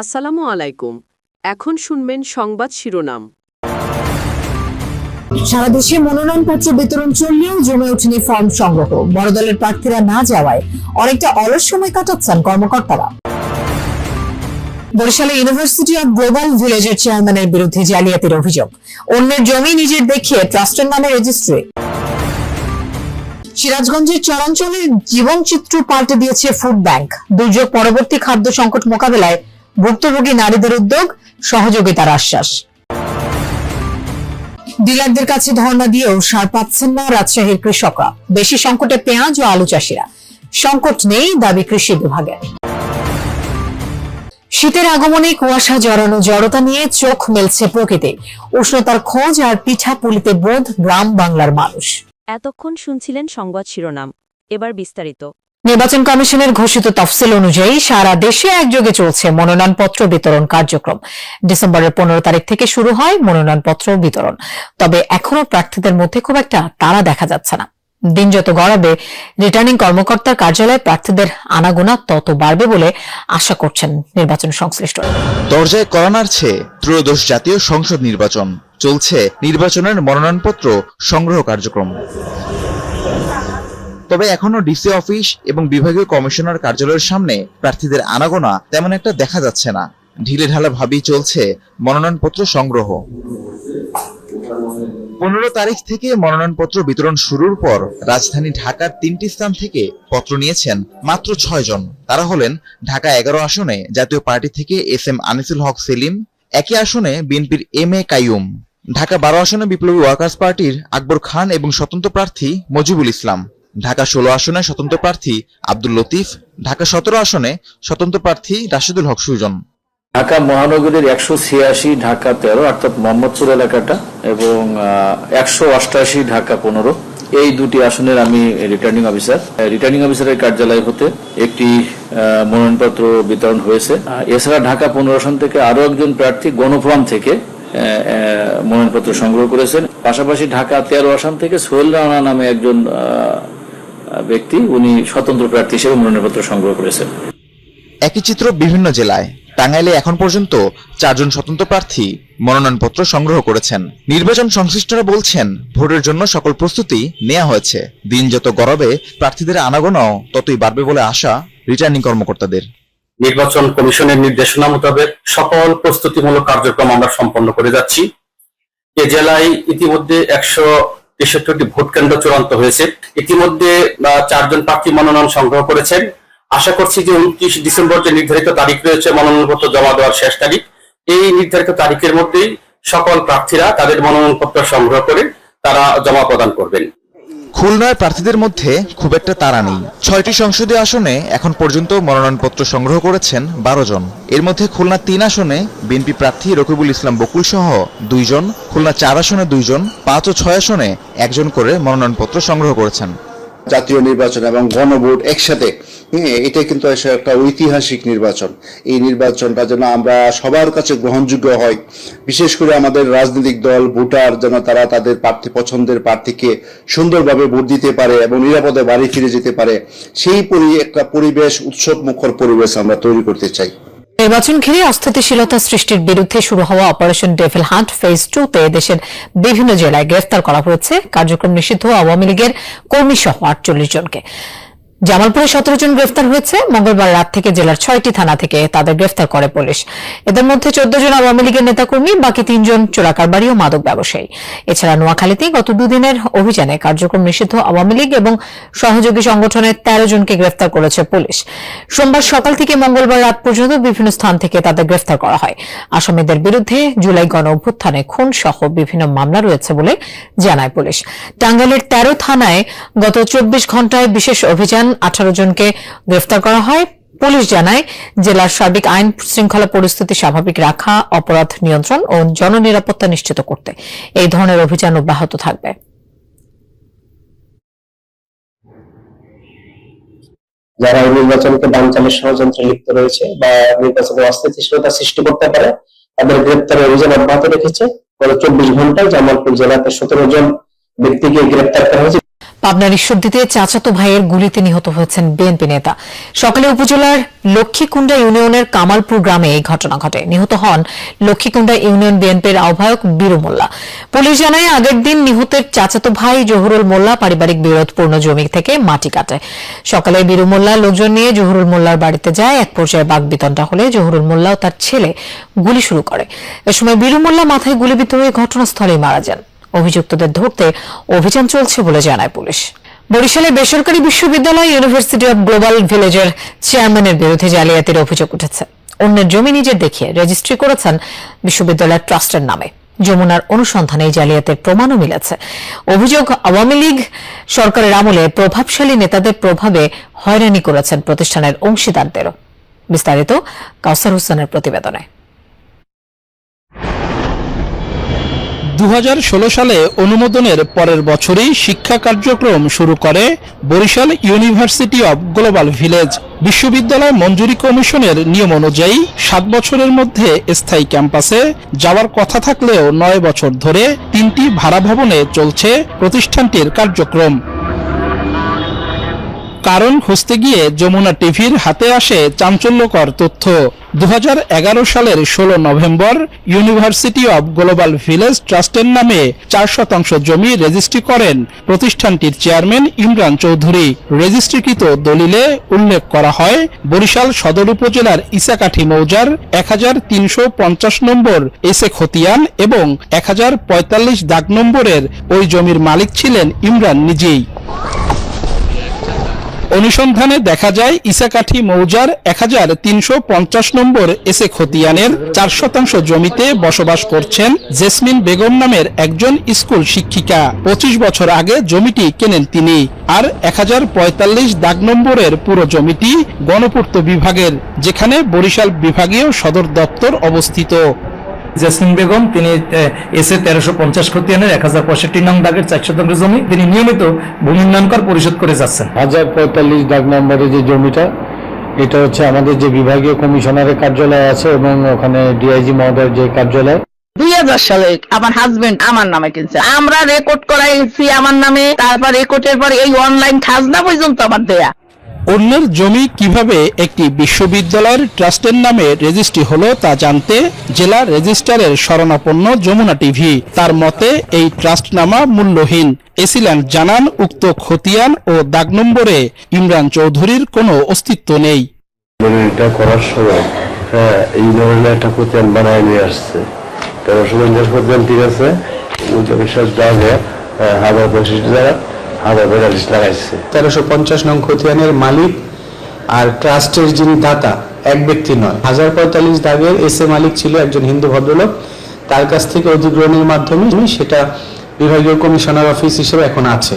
আসসালামু আলাইকুম। এখন শুনবেন সংবাদ শিরোনাম। সারা দেশে মনোনয়নপত্র বিতরণ চললেও জমে ওঠেনি ফর্ম সংগ্রহ। বড় দলের প্রার্থীরা না যাওয়ায় অনেকটা অলস সময় কাটাচ্ছেন কর্মকর্তারা। বরিশালে ইউনিভার্সিটি অব গ্লোবাল ভিলেজের চেয়ারম্যানের বিরুদ্ধে জালিয়াতির অভিযোগ। অন্যের জমি নিজের দেখিয়ে ট্রাস্টের নামে রেজিস্ট্রি। সিরাজগঞ্জের চরাঞ্চলের জীবনচিত্র পাল্টে দিয়েছে ফুড ব্যাংক দুর্যোগ পরবর্তী খাদ্য সংকট মোকাবেলায় ভুক্তভোগী নারীদের উদ্যোগ, সহযোগিতার আশ্বাস। ডিলারদের কাছে ধর্ণা দিয়েও সার পাচ্ছেন না রাজশাহীর কৃষকরা। বেশি সংকটে পেঁয়াজ ও আলু চাষিরা। সংকট নেই দাবি কৃষি বিভাগের শীতের আগমনে কুয়াশা জড়ানো জড়তা নিয়ে চোখ মেলছে প্রকৃতি। উষ্ণতার খোঁজ আর পিঠা পুলিতে বোধ গ্রাম বাংলার মানুষ। এতক্ষণ শুনছিলেন সংবাদ শিরোনাম। এবার বিস্তারিত। নির্বাচন কমিশনের ঘোষিত তফসিল অনুযায়ী সারা দেশে একযোগে চলছে মনোনয়নপত্র বিতরণ কার্যক্রম। ডিসেম্বরের পনেরো তারিখ থেকে শুরু হয় মনোনয়নপত্র বিতরণ। তবে এখনও প্রার্থীদের মধ্যে খুব একটা তাড়া দেখা যাচ্ছে না। দিন যত গড়াবে, রিটার্নিং কর্মকর্তার কার্যালয়ে প্রার্থীদের আনাগোনা তত বাড়বে বলে আশা করছেন নির্বাচন সংশ্লিষ্ট। দরজায় করা নাড়ছে ত্রয়োদশ জাতীয় সংসদ নির্বাচন। চলছে নির্বাচনের মনোনয়নপত্র সংগ্রহ কার্যক্রম। তবে এখনও ডিসি অফিস এবং বিভাগীয় কমিশনার কার্যালয়ের সামনে প্রার্থীদের আনাগোনা তেমন একটা দেখা যাচ্ছে না। ঢিলে ঢালা ভাবেই চলছে মনোনয়নপত্র সংগ্রহ। পনেরো তারিখ থেকে মনোনয়নপত্র বিতরণ শুরুর পর রাজধানী ঢাকার তিনটি স্থান থেকে পত্র নিয়েছেন মাত্র ছয় জন। তারা হলেন ঢাকা এগারো আসনে জাতীয় পার্টি থেকে এস এম আনিসুল হক সেলিম, একই আসনে বিএনপির এম এ কাইয়ুম। ঢাকা বারো আসনে বিপ্লবী ওয়ার্কার্স পার্টির আকবর খান এবং স্বতন্ত্র প্রার্থী মজিবুল ইসলাম। ঢাকা ষোলো আসনে স্বতন্ত্র প্রার্থী আব্দুল লতিফ, ঢাকা সতেরো আসনে স্বতন্ত্র প্রার্থী রাশেদুল হক সুজন। ঢাকা মহানগরীর একশো ছিয়াশি, ঢাকা তেরো, অর্থাৎ মোহাম্মদপুর এলাকাটা, এবং একশো অষ্টাশি, ঢাকা পনেরো। এই দুটি আসনের আমি রিটার্নিং অফিসার রিটার্নিং অফিসারের কার্যালয় হতে একটি মনোনয়নপত্র বিতরণ হয়েছে। এছাড়া ঢাকা পনেরো আসন থেকে আরও একজন প্রার্থী গণফর্ম থেকে মনোনয়নপত্র সংগ্রহ করেছেন। পাশাপাশি ঢাকা তেরো আসন থেকে সোহেল রানা নামে একজন ব্যক্তি উনি স্বতন্ত্র প্রার্থী হিসেবে মনোনয়নপত্র সংগ্রহ করেছেন। একই চিত্র বিভিন্ন জেলায়। টাঙ্গাইলে এখন পর্যন্ত চারজন স্বতন্ত্র প্রার্থী মনোনয়নপত্র সংগ্রহ করেছেন। নির্বাচন সংশ্লিষ্টরা বলছেন ভোটের জন্য সকল প্রস্তুতি নেওয়া হয়েছে। দিন যত গরবে প্রার্থীদের আনাগোনাও ততই বাড়বে বলে আশা রিটার্নিং কর্মকর্তাদের। নির্বাচন কমিশনের নির্দেশনা মোতাবেক সকল প্রস্তুতিমূলক কার্যক্রম আমরা সম্পন্ন করে যাচ্ছি। এ জেলায় ইতিমধ্যে একশো তেষট্টি ভোট কেন্দ্র চূড়ান্ত হয়েছে। ইতিমধ্যে চারজন প্রার্থী মনোনয়ন সংগ্রহ করেছেন। আশা করছি যে উনত্রিশ ডিসেম্বর যে নির্ধারিত তারিখ রয়েছে, মনোনয়নপত্র জমা দেওয়ার শেষ তারিখ, এই নির্ধারিত তারিখের মধ্যেই সকল প্রার্থীরা তাদের মনোনয়নপত্র সংগ্রহ করে তারা জমা প্রদান করবেন। খুলনার প্রার্থীদের মধ্যে খুব একটা তারা নেই। ছয়টি সংসদীয় আসনে এখন পর্যন্ত মনোনয়নপত্র সংগ্রহ করেছেন বারো জন। এর মধ্যে খুলনা তিন আসনে বিএনপি প্রার্থী রকিবুল ইসলাম বকুল সহ দুইজন খুলনা চার আসনে দুইজন পাঁচ ও ছয় আসনে একজন করে মনোনয়নপত্র সংগ্রহ করেছেন। জাতীয় নির্বাচন এবং গণভোট একসাথে হ্যাঁ, এটা কিন্তু একটা ঐতিহাসিক নির্বাচন। এই নির্বাচনটা যেন আমরা সবার কাছে গ্রহণযোগ্য হয়। বিশেষ করে আমাদের রাজনৈতিক দল ভোটার যেন তারা তাদের প্রার্থী পছন্দের প্রার্থীকে সুন্দরভাবে ভোট দিতে পারে এবং নিরাপদে বাড়ি ফিরে যেতে পারে সেই পরি একটা পরিবেশ উৎসব মুখর পরিবেশ আমরা তৈরি করতে চাই। নির্বাচন ঘিরে অস্থিতিশীলতা সৃষ্টির বিরুদ্ধে শুরু হওয়া operation devil hunt phase two তে দেশের বিভিন্ন জেলায় গ্রেফতার করা হয়েছে। কার্যক্রম নিষিদ্ধ আওয়ামী লীগের কর্মী সহ আটচল্লিশ জনকে। জামালপুরে সতেরো জন গ্রেফতার হয়েছে। মঙ্গলবার রাত থেকে জেলার ছয়টি থানা থেকে তাদের গ্রেফতার করে পুলিশ। এদের মধ্যে চোদ্দ জন আওয়ামী লীগের নেতাকর্মী, বাকি তিনজন চোরাকারবারি ও মাদক ব্যবসায়ী। এছাড়া নোয়াখালীতে গত দুদিনের অভিযানে কার্যক্রম নিষিদ্ধ আওয়ামী লীগ এবং সহযোগী সংগঠনের তেরো জনকে গ্রেফতার করেছে পুলিশ। সোমবার সকাল থেকে মঙ্গলবার রাত পর্যন্ত বিভিন্ন স্থান থেকে তাদের গ্রেফতার করা হয়। আসামিদের বিরুদ্ধে জুলাই গণ অভ্যুত্থানে খুন সহ বিভিন্ন মামলা রয়েছে বলে জানায় পুলিশ। টাঙ্গাইলের তেরো থানায় গত চব্বিশ ঘন্টায় বিশেষ অভিযান আঠারো জনকে গ্রেফতার করা হয়। পুলিশ জানায়, জেলার সার্বিক আইন শৃঙ্খলা পরিস্থিতি স্বাভাবিক রাখা, অপরাধ নিয়ন্ত্রণ ও জননিরাপত্তা নিশ্চিত করতে এই ধরনের অভিযান অব্যাহত থাকবে। যারা এই নির্বাচনকে বানচালের ষড়যন্ত্রে লিপ্ত রয়েছে বা নির্বাচনে অস্থিতিশীলতা সৃষ্টি করতে পারে, তাদের গ্রেপ্তারের অভিযান অব্যাহত রেখেছে। গত চব্বিশ ঘন্টায় জামালপুর জেলাতে সতেরো জন ব্যক্তিকে গ্রেপ্তার করা হয়েছে। পাবনার ঈশ্বরদীতে চাচাতো ভাইয়ের গুলিতে নিহত হয়েছেন বিএনপি নেতা। সকালে উপজেলার লক্ষ্মীকুণ্ডা ইউনিয়নের কামালপুর গ্রামে এই ঘটনা ঘটে। নিহত হন লক্ষ্মীকুণ্ডা ইউনিয়ন বিএনপির আহ্বায়ক বীরু মোল্লা। পুলিশ জানায়, আগের দিন নিহতের চাচাতো ভাই জহুরুল মোল্লা পারিবারিক বিরোধপূর্ণ জমি থেকে মাটি কাটে। সকালে বীরু মোল্লা লোকজন নিয়ে জহুরুল মোল্লার বাড়িতে যায়। এক পর্যায়ে বাগবিতণ্ডা হলে জহুরুল মোল্লা ও তার ছেলে গুলি শুরু করে। এ সময় বীরু মোল্লা মাথায় গুলিবিদ্ধ হয়ে ঘটনাস্থলেই মারা যান। অভিযুক্তদের ধরতে অভিযান চলছে বলে জানায় পুলিশ। বরিশালে বেসরকারি বিশ্ববিদ্যালয় ইউনিভার্সিটি অব গ্লোবাল ভিলেজের চেয়ারম্যানের বিরুদ্ধে জালিয়াতির অভিযোগ উঠেছে। অন্যের জমি নিজের দেখিয়ে রেজিস্ট্রি করেছেন বিশ্ববিদ্যালয়ের ট্রাস্টের নামে। যমুনার অনুসন্ধানে এই জালিয়াতের প্রমাণও মিলেছে। অভিযোগ আওয়ামী লীগ সরকারের আমলে প্রভাবশালী নেতাদের প্রভাবে হয়রানি করেছেন প্রতিষ্ঠানের অংশীদারদেরও। বিস্তারিত কাউসার হোসেনের প্রতিবেদনে। দু হাজার ষোলো সালে অনুমোদনের পরের বছরই শিক্ষা কার্যক্রম শুরু করে Barishal university of global village. বিশ্ববিদ্যালয় মঞ্জুরি কমিশনের নিয়ম অনুযায়ী সাত বছরের মধ্যে স্থায়ী ক্যাম্পাসে যাওয়ার কথা থাকলেও নয় বছর ধরে তিনটি ভাড়া ভবনে চলছে প্রতিষ্ঠানটির কার্যক্রম। কারণ খুঁজতে গিয়ে যমুনা টিভির হাতে আসে চাঞ্চল্যকর তথ্য। দু হাজার এগারো সালের ষোলো November university of global village ট্রাস্টের নামে চার শতাংশ জমি রেজিস্ট্রি করেন প্রতিষ্ঠানটির চেয়ারম্যান ইমরান চৌধুরী। রেজিস্ট্রিকৃত দলিলে উল্লেখ করা হয়, বরিশাল সদর উপজেলার ইসাকাঠি মৌজার এক হাজার তিনশো পঞ্চাশ নম্বর এসে খতিয়ান এবং এক হাজার পঁয়তাল্লিশ দাগ নম্বরের ওই জমির মালিক ছিলেন ইমরান নিজেই। অনুসন্ধানে দেখা যায়, ইসাকাঠি মৌজার এক হাজার তিনশো পঞ্চাশ নম্বর এসে খতিয়ানের চার শতাংশ জমিতে বসবাস করছেন জেসমিন বেগম নামের একজন স্কুল শিক্ষিকা। পঁচিশ বছর আগে জমিটি কেনেন তিনি আর এক হাজার পঁয়তাল্লিশ দাগ নম্বরের পুরো জমিটি গণপূর্ত বিভাগের, যেখানে বরিশাল বিভাগীয় সদর দপ্তর অবস্থিত। জেসমিন বেগম তিনি এসে তেরোশো পঞ্চাশ খতিয়ানের এক হাজার পঁয়ষট্টি নং দাগের চার শতাংশ জমি তিনি নিয়মিত ভূমি উন্নয়ন কর পরিশোধ করে যাচ্ছেন। হাজার পঁয়তাল্লিশ দাগ নম্বরে যে জমিটা এটা হচ্ছে আমাদের যে বিভাগীয় কমিশনারের কার্যালয় আছে এবং ওখানে ডিআইজি মহোদয়ের যে কার্যালয়। দুই হাজার সালে আমার হাজবেন্ড আমার নামে কিনছে। আমরা রেকর্ড করাইছি আমার নামে তারপর রেকর্ডের পর এই অনলাইন খাজনা পর্যন্ত আমার দেয়া। অন্যের জমি কীভাবে একটি বিশ্ববিদ্যালয়ের ট্রাস্টের নামে রেজিস্ট্রি হলো তা জানতে জেলা রেজিস্ট্রারের শরণাপন্ন যমুনা টিভি। তার মতে, এই ট্রাস্টনামা মূল্যহীন। এসিল্যান্ড জানান, উক্ত খতিয়ান ও দাগ নম্বরে ইমরান চৌধুরীর কোনো অস্তিত্ব নেই। এটা করার সময় হ্যাঁ এই ধরনের একটা খতিয়ান বানায় নিয়ে আসছে। তেরোশো পঞ্চাশ খতিয়ান ঠিক আছে হাজার পঁচিশ দ্বারা হাজার পঁয়তাল্লিশ লাগাইছে তেরোশো পঞ্চাশ নং খতিয়ানের মালিক আর ট্রাস্টের যিনি দাতা, এক ব্যক্তি নয়। হাজার পঁয়তাল্লিশ দাগের এস এ মালিক ছিল একজন হিন্দু ভদ্রলোক। তার কাছ থেকে অধিগ্রহণের মাধ্যমে সেটা বিভাগীয় কমিশনার অফিস হিসেবে এখন আছে।